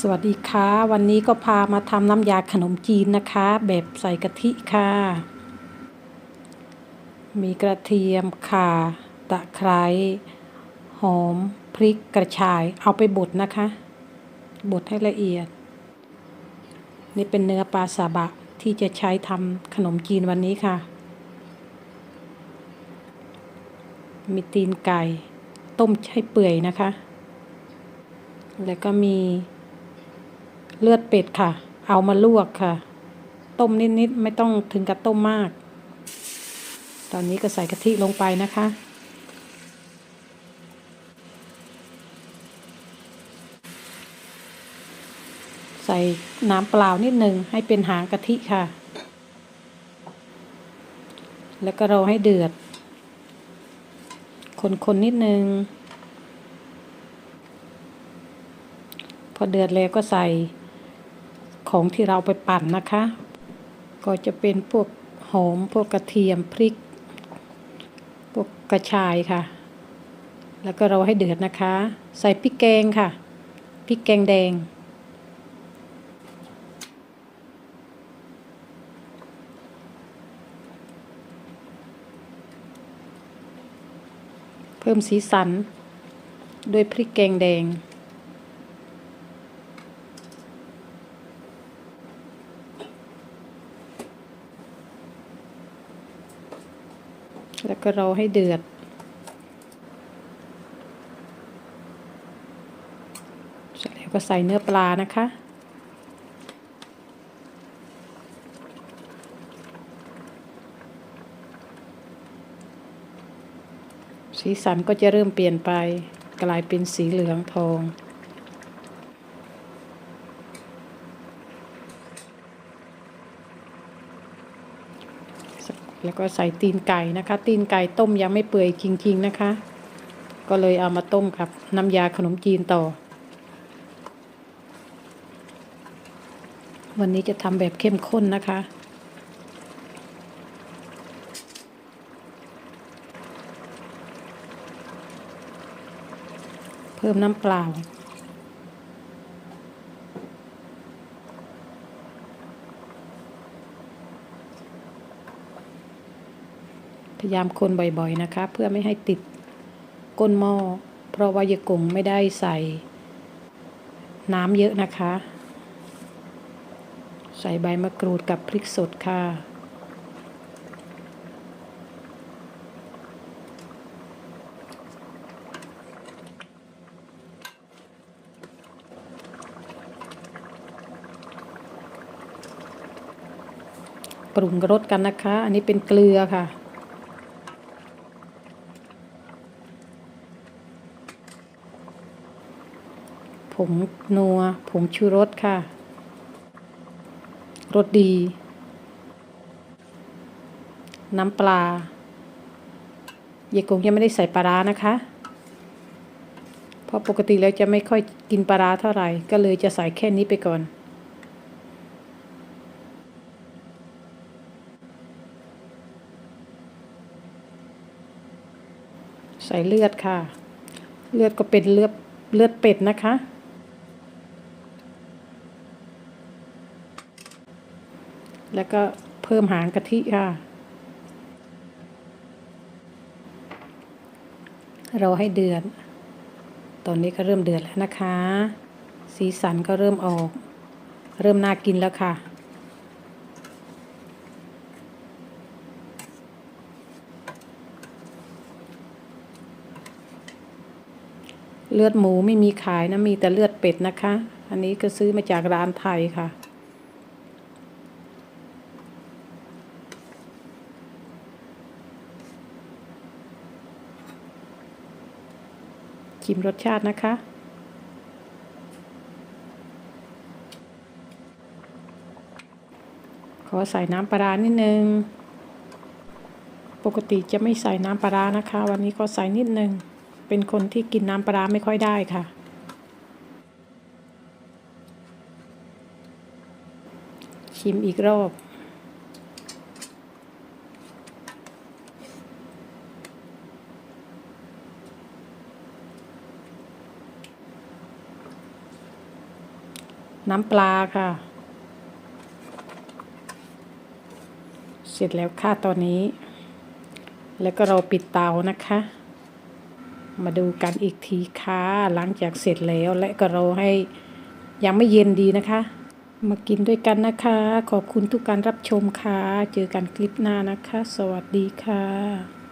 สวัสดีค่ะ วันนี้ก็พามาทำน้ำยาขนมจีนนะคะ แบบใส่กะทิค่ะ มีกระเทียมข่า ตะไคร้หอม พริกกระชาย เอาไปบดนะคะ บดให้ละเอียด นี่เป็นเนื้อปลาซาบะที่จะใช้ทำขนมจีนวันนี้ค่ะ มีตีนไก่ ต้มให้เปื่อยนะคะ แล้วก็มี เลือดเป็ดค่ะ เอามาลวกค่ะ ต้มนิดๆไม่ต้องถึงกับต้มมาก ตอนนี้ก็ใส่กะทิลงไปนะคะ ใส่น้ำเปล่านิดหนึ่งให้เป็นหางกะทิค่ะ แล้วก็ราให้เดือด คนๆนิดนึงพอเดือดแล้วก็ใส่ ของที่เราไปปั่นนะคะ ก็จะเป็นพวกหอมพวกกระเทียมพริก พวกกระชายค่ะ แล้วก็เราให้เดือดนะคะ ใส่พริกแกงค่ะพริกแกงแดง เพิ่มสีสันด้วยพริกแกงแดง แล้วก็รอให้เดือด เสร็จแล้วก็ใส่เนื้อปลานะคะ สีสันก็จะเริ่มเปลี่ยนไปกลายเป็นสีเหลืองทอง แล้วก็ใส่ตีนไก่นะคะ ตีนไก่ต้มยังไม่เปื่อยจริง ๆ นะคะ ก็เลยเอามาต้มกับน้ำยาขนมจีนต่อ วันนี้จะทำแบบเข้มข้นนะคะเพิ่มน้ำเปล่า ยายามคนบ่อยๆนะคะ เพื่อไม่ให้ติดก้นหม้อ เพราะว่ายกงไม่ได้ใส่ น้ำเยอะนะคะ ใส่ใบมะกรูดกับพริกสดค่ะปรุงรสกันนะคะ อันนี้เป็นเกลือค่ะ ผงนัว ผงชูรสค่ะ รสดี น้ำปลา เยกงยังไม่ได้ใส่ปลาร้านะคะ เพราะปกติแล้วจะไม่ค่อยกินปลาร้าเท่าไหร่ ก็เลยจะใส่แค่นี้ไปก่อนใส่เลือดค่ะ เลือดก็เป็นเลือดเลือดเป็ดนะคะ แล้วก็เพิ่มหางกะทิค่ะ เราให้เดือด ตอนนี้ก็เริ่มเดือดแล้วนะคะ สีสันก็เริ่มออก เริ่มน่ากินแล้วค่ะเลือดหมูไม่มีขายนะมีแต่เลือดเป็ดนะคะ อันนี้ก็ซื้อมาจากร้านไทยค่ะ ชิมรสชาตินะคะ ขอใส่น้ำปลานิดนึง ปกติจะไม่ใส่น้ำปลานะคะ วันนี้ก็ใส่นิดนึง เป็นคนที่กินน้ำปลาไม่ค่อยได้ค่ะ ชิมอีกรอบ น้ำปลาค่ะ เสร็จแล้วค่ะตอนนี้ แล้วก็เราปิดเตานะคะ มาดูกันอีกทีค่ะหลังจากเสร็จแล้วและก็เราให้ยังไม่เย็นดีนะคะ มากินด้วยกันนะคะ ขอบคุณทุกการรับชมค่ะ เจอกันคลิปหน้านะคะ สวัสดีค่ะ